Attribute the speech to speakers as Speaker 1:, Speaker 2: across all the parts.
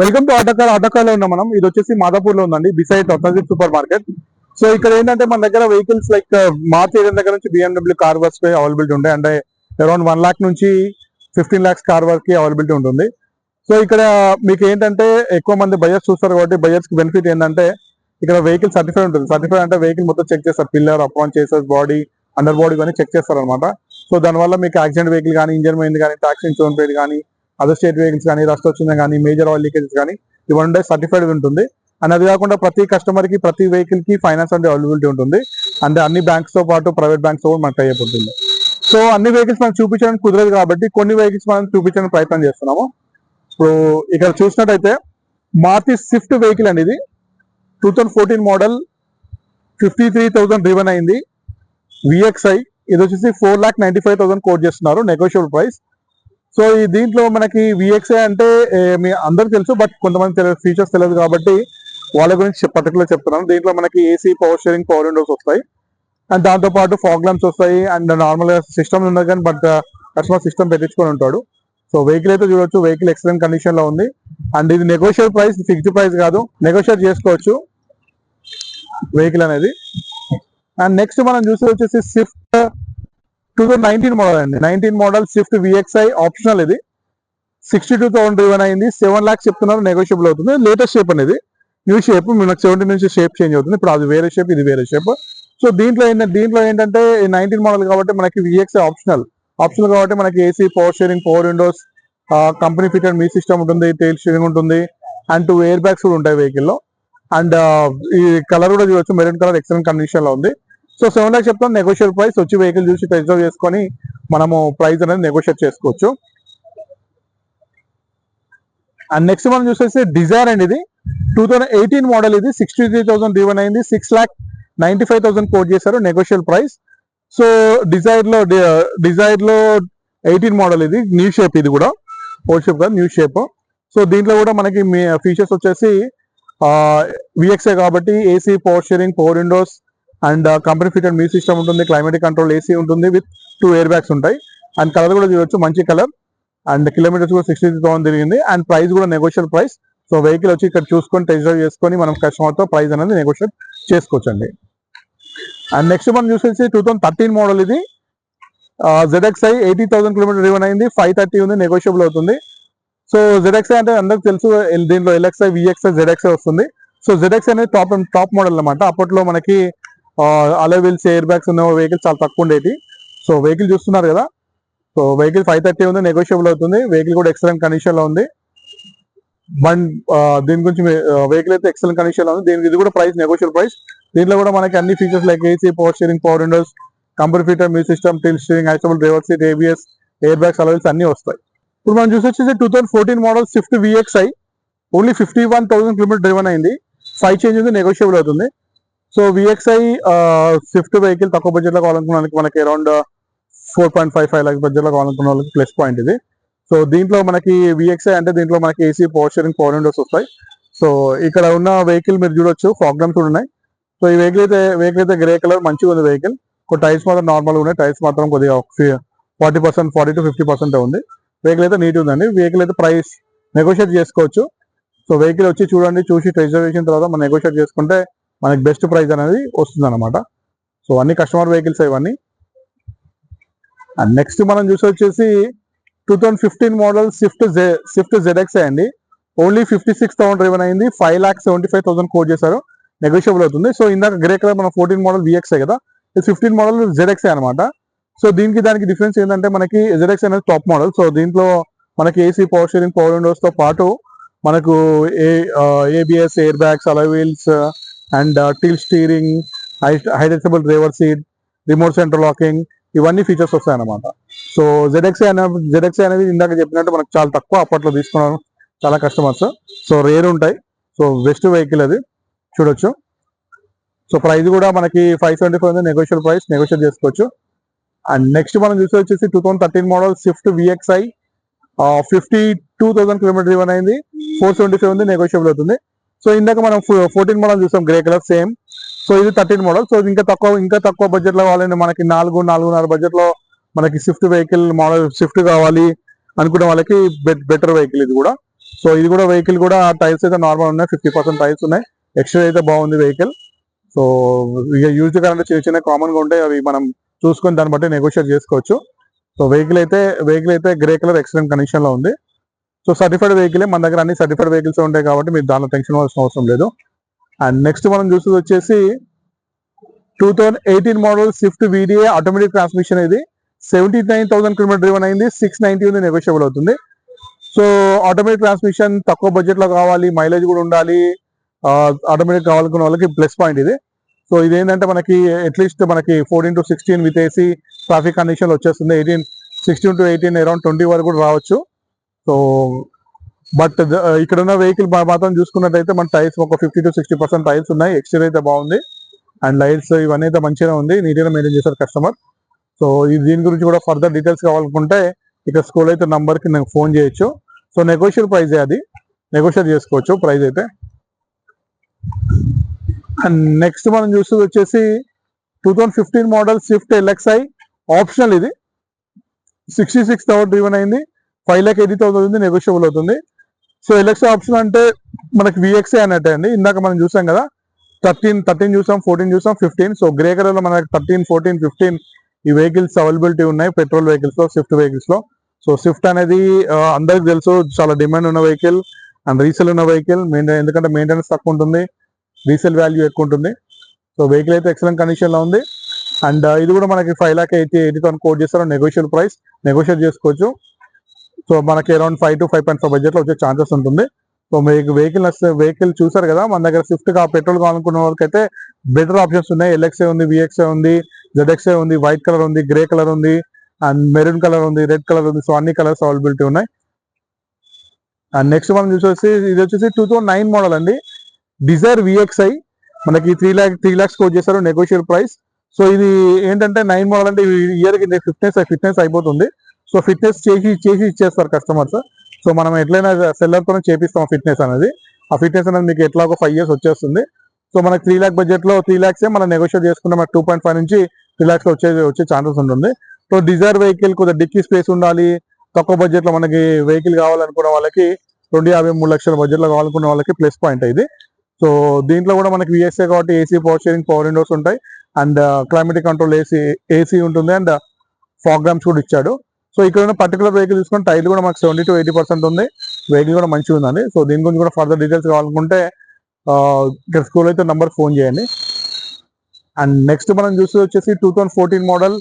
Speaker 1: Welcome to Autocar Autocar ఉన్నాం మనం. ఇది వచ్చేసి మాదాపూర్లో ఉందండి. Beside opposite supermarket. సో ఇక్కడ ఏంటంటే మన దగ్గర వెహికల్స్ లైక్ మార్చ్ ఏరియా దగ్గర నుంచి బిఎండబ్ల్యూ కార్ వర్క్స్ అవైలబిలిటీ ఉంటాయి అంటే అరౌండ్ వన్ లాక్ నుంచి ఫిఫ్టీన్ లాక్స్ కార్ వర్క్కి అవైలబిలిటీ ఉంటుంది. సో ఇక్కడ మీకు ఏంటంటే ఎక్కువ మంది బయర్స్ చూస్తారు కాబట్టి బయర్స్కి బెనిఫిట్ ఏంటంటే ఇక్కడ వెహికల్ సర్టిఫై ఉంటుంది. సర్టిఫై అంటే వెహికల్ మొత్తం చెక్ చేస్తారు. Pillar apron chassis body under body కానీ చెక్ చేస్తారు అనమాట సో దానివల్ల మీకు యాక్సిడెంట్ వెహికల్ కానీ ఇంజన్ పోయింది కానీ ట్యాక్స్ ఇన్సూరెన్స్ పోయింది కానీ అదర్ స్టేట్ వెహికల్స్ కానీ రస్ట్ వచ్చిందా కానీ మేజర్ ఆయిల్ లీకేజెస్ కానీ ఇవన్నీ సర్టిఫైడ్ ఉంటుంది. అండ్ అది కాకుండా ప్రతి కస్టమర్కి ప్రతి వెహికల్కి ఫైనాన్స్ అంటే అవైలబిలిటీ ఉంటుంది. అంటే అన్ని బ్యాంక్స్తో పాటు ప్రైవేట్ బ్యాంక్స్తో కూడా మనకు టైప్ అయిపోతుంది సో అన్ని వెహికల్స్ మనం చూపించడానికి కుదరదు కాబట్టి కొన్ని వెహికల్స్ మనం చూపించడానికి ప్రయత్నం చేస్తున్నాము. ఇప్పుడు ఇక్కడ చూసినట్టయితే మార్తి స్విఫ్ట్ వెహికల్ అండి ఇది. Two thousand fourteen model fifty three thousand driven అయింది విఎక్స్ఐ ఇది వచ్చేసి four lakh ninety five thousand quote చేస్తున్నారు నెగోషియబుల్ ప్రైస్ సో ఈ దీంట్లో మనకి విఎక్సే అంటే మీ అందరు తెలుసు బట్ కొంతమంది తెలియదు ఫీచర్స్ తెలియదు కాబట్టి వాళ్ళ గురించి పర్టికులర్ చెప్తున్నాను. దీంట్లో మనకి AC power steering power windows వస్తాయి. అండ్ దాంతో పాటు ఫాగ్ ల్యాంప్స్ వస్తాయి. అండ్ నార్మల్గా సిస్టమ్ ఉన్నది కానీ బట్ uh, కస్టమర్ సిస్టమ్ పెట్టించుకొని ఉంటాడు. సో వెహికల్ అయితే చూడొచ్చు. వెహికల్ ఎక్సలెంట్ కండిషన్లో ఉంది. అండ్ ఇది నెగోషియల్ ప్రైస్ ఫిక్స్డ్ ప్రైస్ కాదు. నెగోషియేట్ చేసుకోవచ్చు. వెహికల్ అనేది. అండ్ నెక్స్ట్ మనం చూసేది వచ్చేసి Swift two thousand nineteen model అండి. Nineteen model Swift VXI optional ఇది. సిక్స్టీ టూ థౌసండ్ డ్రివెన్ అయింది. సెవెన్ ల్యాక్స్ చెప్తున్నారు నెగోషియబుల్ అవుతుంది. లేటెస్ట్ షేప్ అనేది న్యూ షేప్ మనకు సెవెంటీ నుంచి షేప్ చేంజ్ అవుతుంది. ఇప్పుడు అది వేరే షేప్ ఇది వేరే షేప్ సో దీంట్లో ఏంటంటే దీంట్లో ఏంటంటే నైన్టీన్ మోడల్ కాబట్టి మనకి విఎక్స్ఐ ఆప్షనల్ ఆప్షనల్ కాబట్టి మనకి AC power steering power windows company fitted మీ సిస్టమ్ ఉంటుంది టైల్ షేరింగ్ ఉంటుంది అండ్ టూ ఎయిర్ బ్యాగ్స్ కూడా ఉంటాయి వెహికల్లో అండ్ ఈ కలర్ కూడా చూడొచ్చు. మెరూన్ కలర్ ఎక్సలెంట్ కండిషన్లో ఉంది. సో సెవెన్ ల్యాక్ చెప్తాం. నెగోషియల్ ప్రైస్ వచ్చి వెహికల్ చూసి టెస్ట్ డ్రైవ్ చేసుకొని మనము ప్రైస్ అనేది నెగోషియేట్ చేసుకోవచ్చు. అండ్ నెక్స్ట్ మనం చూసేసి డిజైర్ అండి ఇది. టూ థౌసండ్ ఎయిటీన్ మోడల్ ఇది. సిక్స్టీ త్రీ థౌసండ్ డ్రీవన్ అయింది. Six lakh ninety five thousand quote చేశారు. నెగోషియల్ ప్రైస్ సో డిజైర్లో డిజైర్లో ఎయిటీన్ మోడల్ ఇది. న్యూ షేప్ ఇది కూడా. ఓల్డ్ షేప్ కాదు న్యూ షేప్ సో దీంట్లో కూడా మనకి ఫీచర్స్ వచ్చేసి విఎక్స్ఏ కాబట్టి AC power steering power windows and company fitted music system ఉంటుంది క్లైమేటిక్ కంట్రోల్ ఏసీ ఉంటుంది విత్ టూ ఎయిర్ బ్యాగ్స్ ఉంటాయి. అండ్ కలర్ కూడా చూడొచ్చు మంచి కలర్. అండ్ కిలోమీటర్స్ కూడా సిక్స్టీ థౌసండ్ తిరిగింది. అండ్ ప్రైస్ కూడా నెగోషియల్ ప్రైస్ సో వెహికల్ వచ్చి ఇక్కడ చూసుకొని టెస్ట్ డ్రైవ్ చేసుకొని మనం కస్టమర్తో ప్రైస్ అనేది నెగోషియేట్ చేసుకోవచ్చు అండి అండ్ నెక్స్ట్ మనం చూసేసి టూ థౌసండ్ థర్టీన్ మోడల్ ఇది. ZXI eighty thousand kilometre driven అయింది. ఫైవ్ థర్టీ ఉంది నెగోషియబుల్ అవుతుంది. సో జెడ్ఎక్స్ఐ అంటే అందరికి తెలుసు దీంట్లో ఎల్ఎక్స్ఐ విఎక్స్ఐ జెడ్ఎక్స్ఐ వస్తుంది. సో జెడ్ఎక్స్ అనేది టాప్ టాప్ మోడల్ అనమాట అప్పట్లో మనకి అలే వీల్స్ ఎయిర్ బ్యాగ్స్ ఉన్న వెహికల్ చాలా తక్కువ ఉండేది. సో వెహికల్ చూస్తున్నారు కదా? సో వెహికల్ ఫైవ్ థర్టీ ఉంది నెగోషియబుల్ అవుతుంది. వెహికల్ కూడా ఎక్సలెంట్ కండిషన్లో ఉంది. వన్ దీని గురించి వెహికల్ అయితే ఎక్సలెంట్ కండిషన్లో ఉంది. దీనికి ఇది కూడా ప్రైస్ నెగోషియల్ ప్రైస్ దీంట్లో కూడా మనకి అన్ని features like AC power steering power windows company fitted music system tilt steering adjustable driver seat ABS air bags alloy wheels అన్ని వస్తాయి. ఇప్పుడు మనం చూసి వచ్చేసి two thousand fourteen model Swift VXI only fifty one thousand kilometre driven అయింది. Five change ఉంది negotiable అవుతుంది. So VXI Swift vehicle తక్కువ బడ్జెట్ uh, లో కావాలనుకున్న వాళ్ళకి మనకి around four point five five lakhs బడ్జెట్లో కావాలనుకున్న వాళ్ళకి ప్లస్ పాయింట్ ఇది. సో దీంట్లో మనకి విఎక్స్ఐ అంటే దీంట్లో మనకి AC power steering power windows వస్తాయి. సో ఇక్కడ ఉన్న వెహికల్ మీరు చూడొచ్చు ఫాగ్ కూడా ఉన్నాయి. సో ఈ వెహికల్ అయితే వెహికల్ అయితే గ్రే కలర్ మంచిగా ఉంది వెహికల్ టైర్స్ మాత్రం నార్మల్ ఉన్నాయి టైర్స్ మాత్రం కొద్దిగా forty percent forty to fifty percent ఉంది. వెహికల్ అయితే నీట్ ఉందండి. వెహికల్ అయితే ప్రైస్ నెగోషియేట్ చేసుకోవచ్చు. సో వెహికల్ వచ్చి చూడండి చూసి రిజర్వేషన్ తర్వాత మనం నెగోషియేట్ చేసుకుంటే మనకి బెస్ట్ ప్రైస్ అనేది వస్తుంది అనమాట సో అన్ని కస్టమర్ వెహికల్స్ ఇవన్నీ. అండ్ నెక్స్ట్ మనం చూసి వచ్చేసి two thousand fifteen model Swift Z Swift ZX అండి. Only fifty six thousand driven అయింది. Five lakh seventy five thousand quote చేశారు. నెగోషియబుల్ అవుతుంది. సో ఇందాక గ్రే కలర్ మన ఫోర్టీన్ మోడల్ విఎక్స్ఐ కదా? ఇది ఫిఫ్టీన్ మోడల్ జెడ్ఎక్స్ఐ అనమాట సో దీనికి దానికి డిఫరెన్స్ ఏంటంటే మనకి జెడ్ఎక్స్ అనేది టాప్ మోడల్ సో దీంట్లో మనకి ఏసీ పవర్ షేరింగ్ పవర్ విండోస్తో పాటు మనకు ఏ ABS air bags alloy wheels and tilt steering height adjustable driver seat remote central locking ఇవన్నీ ఫీచర్స్ వస్తాయి అనమాట సో జెడెక్సీ అనే జెడెక్సీ అనేది ఇందాక చెప్పినట్టు మనకు చాలా తక్కువ అప్పట్లో తీసుకున్నాను. చాలా కస్టమర్స్. సో రేర్ ఉంటాయి. సో బెస్ట్ వెహికల్ అది. చూడొచ్చు. సో ప్రైస్ కూడా మనకి five seventy five negotiable price negotiate చేసుకోవచ్చు. అండ్ నెక్స్ట్ మనం చూసి వచ్చేసి two thousand thirteen model Swift VXI fifty two thousand kilometre ఇవన్ ఫోర్ సెవెంటీ ఫైవ్ ఉంది నెగోషియబుల్ అవుతుంది. సో ఇందాక మనం ఫోర్టీన్ మోడల్ చూసాం గ్రే కలర్ సేమ్ సో ఇది థర్టీన్ మోడల్ సో ఇంకా తక్కువ ఇంకా తక్కువ బడ్జెట్లో కావాలంటే మనకి నాలుగు నాలుగున్నర బడ్జెట్లో మనకి స్విఫ్ట్ వెహికల్ మోడల్ స్విఫ్ట్ కావాలి అనుకున్న వాళ్ళకి బెటర్ వెహికల్ ఇది కూడా. సో ఇది కూడా వెహికల్ కూడా టైర్స్ అయితే నార్మల్ ఉన్నాయి. ఫిఫ్టీ పర్సెంట్ టైర్స్ ఉన్నాయి. ఎక్స్ట్రా అయితే బాగుంది వెహికల్ సో ఇక యూజ్ కరెంట్ చిన్న చిన్న కామన్గా ఉంటాయి. అవి మనం చూసుకొని దాన్ని బట్టి నెగోషియేట్ చేసుకోవచ్చు. సో వెహికల్ అయితే వెహికల్ అయితే గ్రే కలర్ ఎక్సలెంట్ కండిషన్లో ఉంది. సో సర్టిఫైడ్ వెహికల్ మన దగ్గర అన్ని సర్టిఫైడ్ వెహికల్స్ ఉంటాయి కాబట్టి మీరు దానిలో టెన్షన్ అవ్వాల్సిన అవసరం లేదు. అండ్ నెక్స్ట్ మనం చూసేది వచ్చేసి two thousand eighteen model Swift VDI automatic transmission ఇది. Seventy nine thousand kilometre driven అయింది. సిక్స్ నైన్టీ ఉంది నెగోషియబుల్ అవుతుంది. సో ఆటోమేటిక్ ట్రాన్స్మిషన్ తక్కువ బడ్జెట్లో కావాలి మైలేజ్ కూడా ఉండాలి. ఆటోమేటిక్ కావాలనుకున్న వాళ్ళకి ప్లస్ పాయింట్ ఇది. సో ఇది ఏంటంటే మనకి అట్లీస్ట్ మనకి fourteen to sixteen with AC traffic condition వచ్చేస్తుంది. Eighteen sixteen to eighteen around twenty వరకు కూడా రావచ్చు. సో బట్ ఇక్కడ ఉన్న వెహికల్ మాత్రం చూసుకున్నట్టయితే మన టైర్స్ ఒక fifty to sixty percent tyres ఉన్నాయి. ఎక్స్టీరియర్ అయితే బాగుంది. అండ్ లైట్స్ ఇవన్నీ అయితే మంచిగా ఉంది. నీట్గా మెయింటైన్ చేశారు కస్టమర్. సో ఇది దీని గురించి కూడా ఫర్దర్ డీటెయిల్స్ కావాలనుకుంటే ఇక్కడ స్కూల్ అయితే నెంబర్కి నేను నాకు ఫోన్ చేయొచ్చు. సో నెగోషియల్ ప్రైస్ అది? నెగోషియేట్ చేసుకోవచ్చు ప్రైస్ అయితే. అండ్ నెక్స్ట్ మనం చూసేది వచ్చేసి two thousand fifteen model Swift LXI optional ఇది. సిక్స్టీ సిక్స్ థౌసండ్ డ్రీవన్ అయింది. ఫైవ్ ల్యాక్ ఎయిటీ థౌసండ్ ఉంది నెగోషియబుల్ అవుతుంది. సో ఎల్ఎక్స్ఐ ఆప్షన్ అంటే మనకి విఎక్సే అన్నట్టే అండి. ఇందాక మనం చూసాం కదా థర్టీన్ థర్టీన్ చూసాం ఫోర్టీన్ చూసాం ఫిఫ్టీన్ సో గ్రే కలర్లో మనకి థర్టీన్ ఫోర్టీన్ ఫిఫ్టీన్ ఈ వెహికల్స్ అవైలబిలిటీ ఉన్నాయి పెట్రోల్ వెహికల్స్లో స్విఫ్ట్ వెహికల్స్లో. సో స్విఫ్ట్ అనేది అందరికి తెలుసు. చాలా డిమాండ్ ఉన్న వెహికల్ అండ్ రీసేల్ ఉన్న వెహికల్ మెయింటైన్ ఎందుకంటే మెయింటెనెన్స్ తక్కువ ఉంటుంది రీసేల్ వాల్యూ ఎక్కువ ఉంటుంది. సో వెహికల్ అయితే ఎక్సలెంట్ కండిషన్లో ఉంది. అండ్ ఇది కూడా మనకి five lakh eighty eighty thousand quote చేస్తారు. నెగోషియల్ ప్రైస్ నెగోషియేట్ చేసుకోవచ్చు. సో మనకి around five to five point five బడ్జెట్లో వచ్చే ఛాన్సెస్ ఉంటుంది. సో మీకు వెహికల్ వెహికల్ చూసారు కదా మన దగ్గర స్విఫ్ట్గా పెట్రోల్ కావాలనుకున్న వాళ్ళకి అయితే బెటర్ ఆప్షన్స్ ఉన్నాయి. ఎల్ఎక్స్ఏ ఉంది విఎక్సే ఉంది జెడ్ఎక్సే ఉంది వైట్ కలర్ ఉంది గ్రే కలర్ ఉంది అండ్ మెరూన్ కలర్ ఉంది రెడ్ కలర్ ఉంది. సో అన్ని కలర్స్ అవైలబిలిటీ ఉన్నాయి. అండ్ నెక్స్ట్ మనం చూసేసి ఇది వచ్చేసి టూ నైన్ మోడల్ అండి. డిజైర్ విఎక్స్ఐ మనకి three lakh three lakhs quote చేశారు నెగోషియల్ ప్రైస్ సో ఇది ఏంటంటే నైన్ మోడల్ అంటే ఇయర్కి ఫిట్నెస్ ఫిట్నెస్ అయిపోతుంది. సో ఫిట్నెస్ చేసి చేసి ఇచ్చేస్తారు కస్టమర్స్ సో మనం ఎట్లయినా సెల్లర్తోనే చేపిస్తాం ఫిట్నెస్ అనేది. ఆ ఫిట్నెస్ అనేది మీకు ఎట్లా ఒక ఫైవ్ ఇయర్స్ వచ్చేస్తుంది. సో మనకి త్రీ ల్యాక్ బడ్జెట్లో త్రీ ల్యాక్స్ మనం నెగోషియేట్ చేసుకుంటే మనకి టూ పాయింట్ ఫైవ్ నుంచి త్రీ ల్యాక్స్లో వచ్చే వచ్చే ఛాన్సెస్ ఉంటుంది. సో డిజైర్ వెహికల్ కొద్దిగా డిక్కీ స్పేస్ ఉండాలి. తక్కువ బడ్జెట్లో మనకి వెహికల్ కావాలనుకున్న వాళ్ళకి రెండు యాభై మూడు లక్షల బడ్జెట్లో కావాలనుకున్న వాళ్ళకి ప్లస్ పాయింట్ ఇది. సో దీంట్లో కూడా మనకి విఎస్ఏ కాబట్టి AC power steering power windows ఉంటాయి. And climatic control AC AC ఉంటుంది. అండ్ ఫాగ్రామ్స్ uh, కూడా ఇచ్చాడు. సో ఇక్కడ ఉన్న పర్టికులర్ వెహికల్ తీసుకుని టైర్ కూడా మాకు సెవెంటీ టు ఎయిటీ పర్సెంట్ ఉంది. వెహికల్ కూడా మంచిగా ఉందండి. సో దీని గురించి కూడా ఫర్దర్ డీటెయిల్స్ కావాలనుకుంటే ఇక్కడ స్కూల్ అయితే నంబర్ ఫోన్ చేయండి. అండ్ నెక్స్ట్ మనం చూసి వచ్చేసి two thousand fourteen model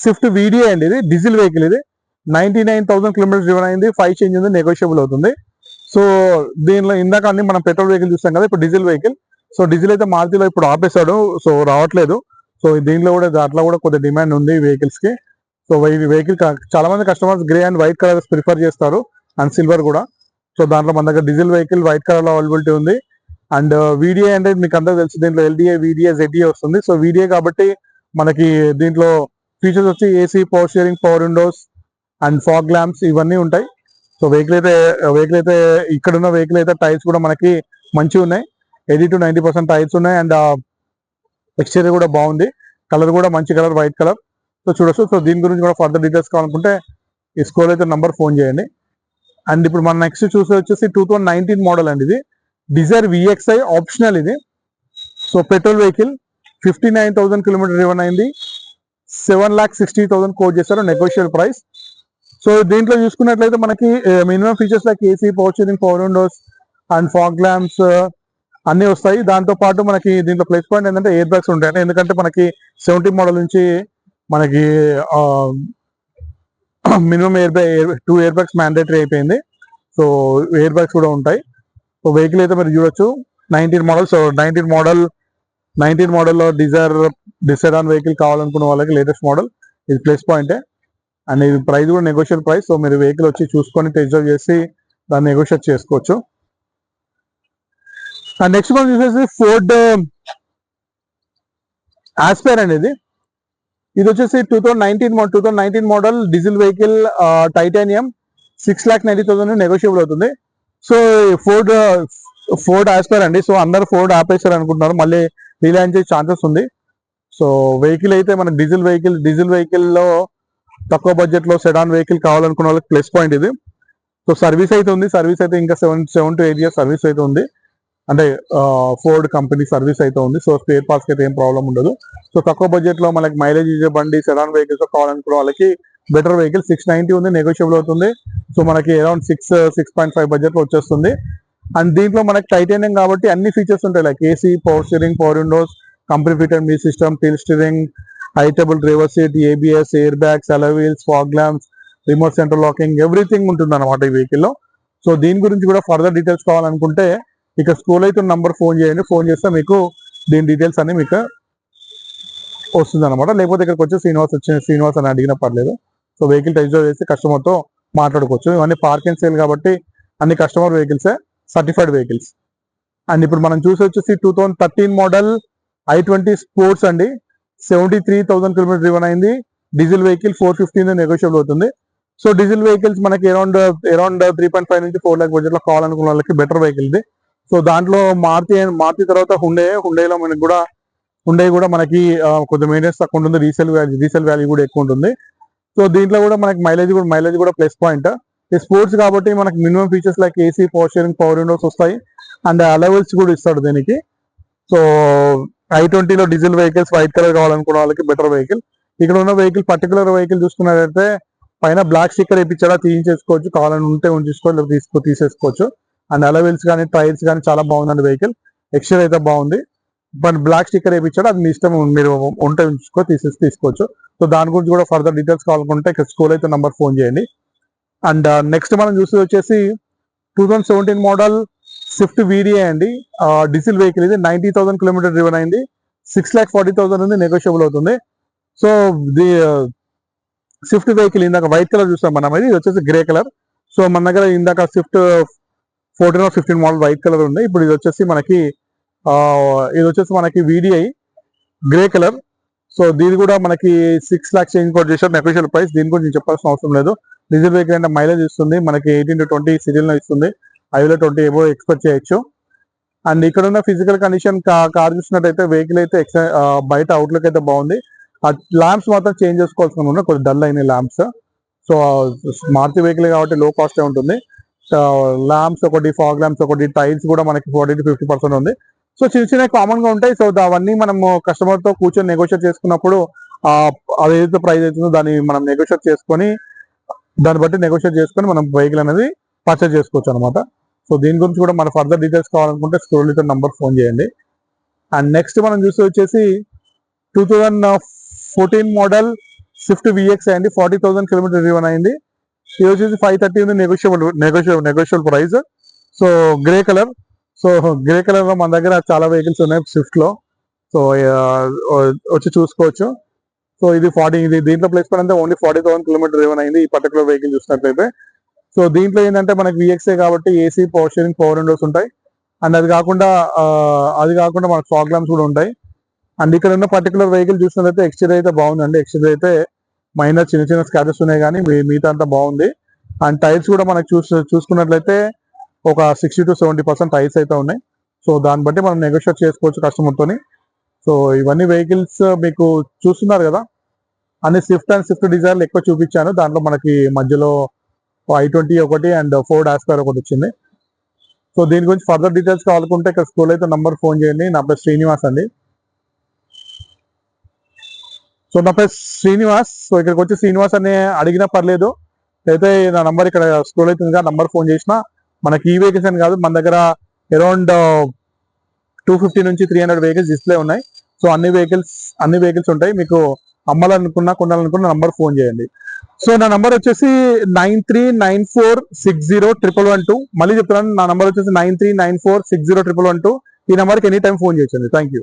Speaker 1: Swift VDI అండి ఇది. డీజిల్ వెహికల్ ఇది. Ninety nine thousand kilometres driven అయింది. ఫైవ్ చేంజ్ ఉంది. నెగోషియబుల్ అవుతుంది. సో దీనిలో ఇందాక అన్ని మనం పెట్రోల్ వెహికల్ చూస్తాం కదా ఇప్పుడు డీజిల్ వెహికల్ సో డీజిల్ అయితే మారుతిలో ఇప్పుడు ఆపేశాడు. సో రావట్లేదు. సో దీనిలో కూడా దాంట్లో కూడా కొద్దిగా డిమాండ్ ఉంది వెహికల్స్కి. సో ఈ వెహికల్ చాలా మంది customers grey and white colours prefer చేస్తారు అండ్ సిల్వర్ కూడా. సో దాంట్లో మన దగ్గర డీజిల్ వెహికల్ వైట్ కలర్లో అవైలబిలిటీ ఉంది. అండ్ వీడియో uh, అంటే మీకు అందరూ తెలుసు దీంట్లో ఎల్డిఏ వీడియో జెడ్ఏ వస్తుంది. సో వీడియో కాబట్టి మనకి దీంట్లో ఫీచర్స్ వచ్చి AC power steering power windows and fog lamps ఇవన్నీ ఉంటాయి. సో వెహికల్ అయితే వెహికల్ అయితే ఇక్కడ ఉన్న వెహికల్ అయితే టైర్స్ కూడా మనకి మంచిగా ఉన్నాయి. Eighty to ninety percent tyres ఉన్నాయి. అండ్ ఎక్స్టీరియర్ uh, కూడా బాగుంది. కలర్ కూడా మంచి కలర్ వైట్ కలర్ సో చూడొచ్చు. సో దీని గురించి కూడా ఫర్దర్ డీటెయిల్స్ కావాలనుకుంటే ఈ స్కూల్ అయితే నంబర్ ఫోన్ చేయండి. అండ్ ఇప్పుడు మనం నెక్స్ట్ చూసి వచ్చేసి టూ థౌసండ్ నైన్టీన్ మోడల్ అండి ఇది. డిజైర్ విఎక్స్ఐ ఆప్షనల్ ఇది. So petrol vehicle fifty nine thousand kilometre driven అయింది. Seven lakh sixty thousand quote చేశారు నెగోషియల్ ప్రైస్ సో దీంట్లో చూసుకున్నట్లయితే మనకి minimum features like AC power steering power windows and fog lamps అన్నీ వస్తాయి. దాంతో పాటు మనకి దీంట్లో ప్లస్ పాయింట్ ఏంటంటే ఎయిర్ బ్యాగ్స్ ఉంటాయి. ఎందుకంటే మనకి సెవెంటీ మోడల్ నుంచి మనకి minimum air bag two air bags mandatory అయిపోయింది. సో ఎయిర్ బ్యాగ్స్ కూడా ఉంటాయి. సో వెహికల్ అయితే మీరు చూడొచ్చు. Nineteen model so nineteen model nineteen మోడల్లో డిజైర్ డిసైడాన్ వెహికల్ కావాలనుకున్న వాళ్ళకి లేటెస్ట్ మోడల్ ఇది ప్లస్ పాయింటే అండ్ ఇది ప్రైస్ కూడా నెగోషియల్ ప్రైస్ సో మీరు వెహికల్ వచ్చి చూసుకొని టెస్ట్ డ్రైవ్ చేసి దాన్ని నెగోషియేట్ చేసుకోవచ్చు. అండ్ నెక్స్ట్ మనం చూసేసి ఫోర్డ్ ఆస్పైర్ అండి ఇది. ఇది వచ్చేసి two thousand nineteen two thousand nineteen model diesel vehicle Titanium six lakh ninety thousand negotiable అవుతుంది. సో ఫోర్డ్ ఫోర్డ్ ఆస్పైర్ అండి. సో అందరు ఫోర్డ్ ఆపేశారు అనుకుంటున్నారు. మళ్ళీ రిలయన్స్ ఛాన్సెస్ ఉంది. సో వెహికల్ అయితే మనకి డీజిల్ వెహికల్ డీజిల్ వెహికల్లో తక్కువ బడ్జెట్లో సెడాన్ వెహికల్ కావాలనుకున్న వాళ్ళకి ప్లస్ పాయింట్ ఇది. సో సో సర్వీస్ అయితే ఉంది. సర్వీస్ అయితే ఇంకా seven seven to eight years service అయితే ఉంది. అంటే ఫోర్డ్ కంపెనీ సర్వీస్ అయితే ఉంది. సో స్పేర్ పార్ట్స్ అయితే ఏం ప్రాబ్లం ఉండదు. సో తక్కువ బడ్జెట్లో మనకి మైలేజ్ ఇచ్చే బండి సెడాన్ వెహికల్స్ కావాలనుకున్న వాళ్ళకి బెటర్ వెహికల్ సిక్స్ నైన్టీ ఉంది నెగోషియబుల్ అవుతుంది. సో మనకి around six six point five బడ్జెట్లో వచ్చేస్తుంది. అండ్ దీంట్లో మనకి టైటేనియం కాబట్టి అన్ని ఫీచర్స్ ఉంటాయి. Like AC power steering power windows company fitted మీ system tilt steering height adjustable driver seat ABS air bags alloy wheels fog lamps remote central locking everything ఉంటుంది అనమాట ఈ వెహికల్లో. సో దీని గురించి కూడా ఫర్దర్ డీటెయిల్స్ కావాలనుకుంటే ఇక స్కూల్ అయితే నంబర్ ఫోన్ చేయండి. ఫోన్ చేస్తే మీకు దీని డీటెయిల్స్ అన్ని మీకు వస్తుంది అనమాట లేకపోతే ఇక్కడికి వచ్చి శ్రీనివాస్ వచ్చి శ్రీనివాస్ అని అడిగినా పర్లేదు. సో వెహికల్ టెస్ట్ డ్రైవ్ చేసి కస్టమర్తో తో మాట్లాడుకోవచ్చు. ఇవన్నీ పార్కింగ్ సేల్ కాబట్టి అన్ని కస్టమర్ వెహికల్సే సర్టిఫైడ్ వెహికల్స్ అండ్ ఇప్పుడు మనం చూసి వచ్చేసి two thousand thirteen model I twenty sports అండి. Seventy three thousand kilometre driven అయింది diesel vehicle four fifteen negotiable అవుతుంది. సో డీజిల్ వెహికల్స్ మనకి around around three point five నుంచి ఫోర్ లాక్ బడ్జెట్లో కావాలనుకున్న వాళ్ళకి బెటర్ వెహికల్ ఇది. సో దాంట్లో మారుతి మారుతి తర్వాత హుండే హుండేలో మనకి కూడా హుండే కూడా మనకి ఆ, కొంచెం మెయింటెన్స్ తక్కువ ఉంటుంది. రీసేల్ వాల్యూ రీసేల్ వాల్యూ కూడా ఎక్కువ ఉంటుంది. సో దీంట్లో కూడా మనకి మైలేజ్ కూడా మైలేజ్ కూడా ప్లస్ పాయింట్ ఈ స్పోర్ట్స్ కాబట్టి మనకి minimum features like AC power steering power windows వస్తాయి. అండ్ అలవెల్స్ కూడా ఇస్తాడు దీనికి. సో ఐ ట్వంటీలో డీజిల్ వెహికల్స్ వైట్ కలర్ కావాలనుకున్న వాళ్ళకి బెటర్ వెహికల్ ఇక్కడ ఉన్న వెహికల్ పర్టికులర్ వెహికల్ చూసుకున్నట్లయితే పైన బ్లాక్ స్టిక్కర్ వేయించాడా తీయించేసుకోవచ్చు. కావాలని ఉంటే ఉంచేసుకోవచ్చు లేకపోతే తీసుకో తీసేసుకోవచ్చు. అండ్ అలవెల్స్ కానీ టైర్స్ కానీ చాలా బాగుందండి వెహికల్. ఎక్స్టర్ అయితే బాగుంది. బట్ బ్లాక్ స్టిక్కర్ వేయించాడు. అది మీ ఇష్టం మీరు ఉంటే ఉంచుకో తీసేసి తీసుకోవచ్చు. సో దాని గురించి కూడా ఫర్దర్ డీటెయిల్స్ కావాలనుకుంటే ఇక్కడ స్కూల్ అయితే నంబర్ ఫోన్ చేయండి. అండ్ uh, నెక్స్ట్ మనం చూసేది వచ్చేసి two thousand seventeen model Swift VDI అండి. డీజిల్ వెహికల్ ఇది నైన్టీ థౌసండ్ కిలోమీటర్ డ్రివెన్ అయింది. సిక్స్ ల్యాక్ ఫార్టీ థౌసండ్ ఉంది నెగోషియబుల్ అవుతుంది. సో ది స్విఫ్ట్ వెహికల్ ఇందాక వైట్ కలర్ చూసాం మనం. ఇది వచ్చేసి గ్రే కలర్. సో మన దగ్గర ఇందాక Swift fourteen or fifteen model white colour ఉంది. ఇప్పుడు ఇది వచ్చేసి మనకి ఆ, ఇది వచ్చేసి మనకి వీడిఐ గ్రే కలర్ సో దీని కూడా మనకి సిక్స్ లాక్స్ చేంజ్ కోట్ చేశారు అఫీషియల్ ప్రైస్ దీని గురించి చెప్పాల్సిన అవసరం లేదు. డీజిల్ వెహికల్ అంటే మైలేజ్ ఇస్తుంది. మనకి ఎయిటీన్ టు ట్వంటీ సిరీల్ ఇస్తుంది. ఐవేలో ట్వంటీ ఏవో ఎక్స్పెక్ట్ చేయొచ్చు. అండ్ ఇక్కడ ఉన్న ఫిజికల్ కండిషన్ కార్ చూసినట్టయితే వెహికల్ అయితే బయట అవుట్లుక్ అయితే బాగుంది. ఆ ల్యాంప్స్ మాత్రం చేంజ్ చేసుకోవాల్సి ఉన్నాయి కొంచెం డల్ అయినాయి ల్యాంప్స్ సో మారుతి వెహికల్ కాబట్టి లో కాస్ట్ ఉంటుంది. ల్యాంప్స్ ఒకటి ఫాగ్ ల్యాంప్స్ ఒకటి టైల్స్ కూడా మనకి ఫార్టీ టు ఫిఫ్టీ పర్సెంట్ ఉంది. సో చిన్న చిన్న కామన్గా ఉంటాయి. సో అవన్నీ మనము కస్టమర్తో కూర్చొని నెగోషియేట్ చేసుకున్నప్పుడు అదేదైతే అది ఏదైతే ప్రైస్ అవుతుందో దాన్ని మనం నెగోషియేట్ చేసుకొని దాన్ని బట్టి నెగోషియేట్ చేసుకొని మనం వెహికల్ అనేది పర్చేజ్ చేసుకోవచ్చు అనమాట సో దీని గురించి కూడా మన ఫర్దర్ డీటెయిల్స్ కావాలనుకుంటే స్క్రోల్ నంబర్ ఫోన్ చేయండి. అండ్ నెక్స్ట్ మనం చూసి వచ్చేసి two thousand fourteen model Swift VX అయింది. ఫార్టీ థౌసండ్ కిలోమీటర్ రివన్ అయింది. ఇది వచ్చేసి ఫైవ్ థర్టీ ఉంది negotiable negotiable negotiable price so grey colour so grey కలర్లో మన దగ్గర చాలా వెహికల్స్ ఉన్నాయి స్విఫ్ట్లో. సో వచ్చి చూసుకోవచ్చు. సో ఇది ఫార్టీ ఇది దీంట్లో ప్లేస్మెంట్ అంటే ఓన్లీ ఫార్టీ థౌసండ్ కిలోమీటర్ రివన్ అయింది ఈ పర్టికులర్ వెహికల్ చూసినట్లయితే. సో దీంట్లో ఏంటంటే మనకి విఎక్సే కాబట్టి AC power sharing power windows ఉంటాయి. అండ్ అది కాకుండా అది కాకుండా మనకు ఫాగ్ ల్యాంప్స్ కూడా ఉంటాయి. అండ్ ఇక్కడ ఉన్న పర్టికులర్ వెహికల్ చూసినట్లయితే ఎక్స్టీరియర్ అయితే బాగుందండి. ఎక్స్టీరియర్ అయితే మైనర్ చిన్న చిన్న స్క్రాచెస్ ఉన్నాయి కానీ మీ- మిగతా అంతా బాగుంది. అండ్ టైర్స్ కూడా మనకు చూసి చూసుకున్నట్లయితే ఒక sixty to seventy percent tyres అయితే ఉన్నాయి. సో దాన్ని బట్టి మనం నెగోషియేట్ చేసుకోవచ్చు customer సో ఇవన్నీ వెహికల్స్ మీకు చూస్తున్నారు కదా. అన్ని స్విఫ్ట్ అండ్ స్విఫ్ట్ డిజైర్లు ఎక్కువ చూపించాను. దాంట్లో మనకి మధ్యలో ఐ ట్వంటీ ఒకటి అండ్ ఫోర్డ్ ఆస్పైర్ ఒకటి వచ్చింది. సో దీని గురించి ఫర్దర్ డీటెయిల్స్ కావాలనుకుంటే ఇక్కడ స్కూల్ అయితే నంబర్ ఫోన్ చేయండి. నా పేరు శ్రీనివాస్ అండి. సో నా పేరు శ్రీనివాస్. సో ఇక్కడికి వచ్చి శ్రీనివాస్ అని అడిగినా పర్లేదు. అయితే నా నంబర్ ఇక్కడ స్కూల్ అయితే నంబర్ ఫోన్ చేసిన. మనకి ఈ వెహికల్స్ అని కాదు మన దగ్గర అరౌండ్ టూ ఫిఫ్టీ నుంచి త్రీ హండ్రెడ్ వెహికల్స్ డిస్ప్లే ఉన్నాయి. సో అన్ని వెహికల్స్ అన్ని వెహికల్స్ ఉంటాయి. మీకు అమ్మాలనుకున్నా కొనాలనుకున్న నంబర్ ఫోన్ చేయండి. సో నా నంబర్ వచ్చేసి nine three nine four six zero triple one two. మళ్ళీ చెప్తున్నాను నా నంబర్ వచ్చేసి nine three nine four six zero triple one two. ఈ నెంబర్కి ఎనీ టైం ఫోన్ చేయొచ్చండి థ్యాంక్ యూ